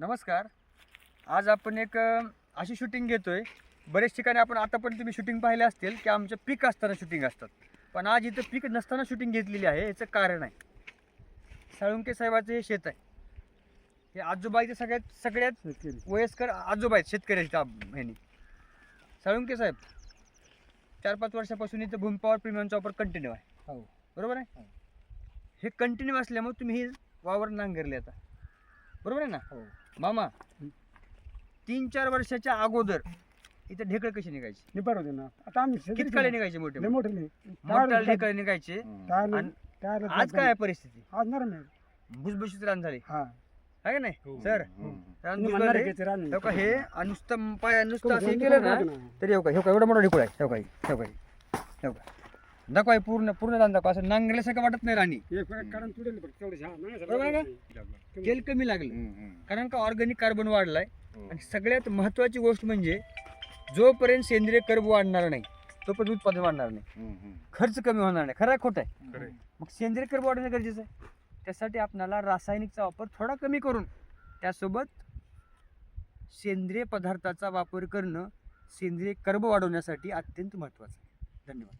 नमस्कार. आज आपण एक अशी शूटिंग घेतोय. बरेच ठिकाणी आपण आता पण तुम्ही शूटिंग पाहिले असतील की आमचं पीक असताना शूटिंग असतात. पण आज इथं पीक नसताना शूटिंग घेतलेली आहे याचं कारण आहे. साळुंके साहेबाचं हे शेत आहे. हे आजोबा इथे सगळ्यात सगळ्यात वयस्कर आजोबा आहेत शेतकऱ्याच्या ह्यानी. साळुंके साहेब चार पाच वर्षापासून इथं भूमपावर प्रीमियमचा वापर कंटिन्यू आहे. हो. बरोबर आहे? हो. हे कंटिन्यू असल्यामुळे तुम्ही हे वावर नांगरले आता. बरोबर आहे ना? हो. मामा तीन चार वर्षाच्या अगोदर इथं ढेकळ कशी निघायची? निपार होते ना. आता आम्ही शेती किती काळे निघायचे मोठे लय मोठे टायर- ढेकळ निघायचे. टायर- आणि टायर- आज काय आहे परिस्थिती? आज नरम आहे भुसभुशीत रान झाली. हा. आहे का नाही? सर रान तुम्ही भुसभुशीत म्हणणार आहे. आहे की ते रान हो का हे आणि नुसतं पाय नुसतं असं केलं ना. तरी हो का हो का एवढा मोठा ढेकूळ आहे? हो का हो का हो का. दाखवा हे पूर्ण पूर्ण रान दाखवा. असं नांगरल्यासारखं वाटत नाही राणी. हे फरक कारण तुडेल बघ तेवढे हा नाही बरोबर आहे तुम्ही- तेल कमी लागलं. कारण का ऑर्गॅनिक कार्बन वाढलाय. आणि सगळ्यात महत्वाची गोष्ट म्हणजे जोपर्यंत सेंद्रिय कर्ब वाढणार नाही तोपर्यंत उत्पादन वाढणार नाही. खर्च कमी होणार नाही. खरं खोटं आहे? मग सेंद्रिय कर्ब वाढणं गरजेचं आहे. त्यासाठी आपणाला रासायनिकचा वापर थोडा कमी करून त्यासोबत सेंद्रिय पदार्थाचा वापर करणं सेंद्रिय कर्ब वाढवण्यासाठी अत्यंत महत्त्वाचं आहे. धन्यवाद.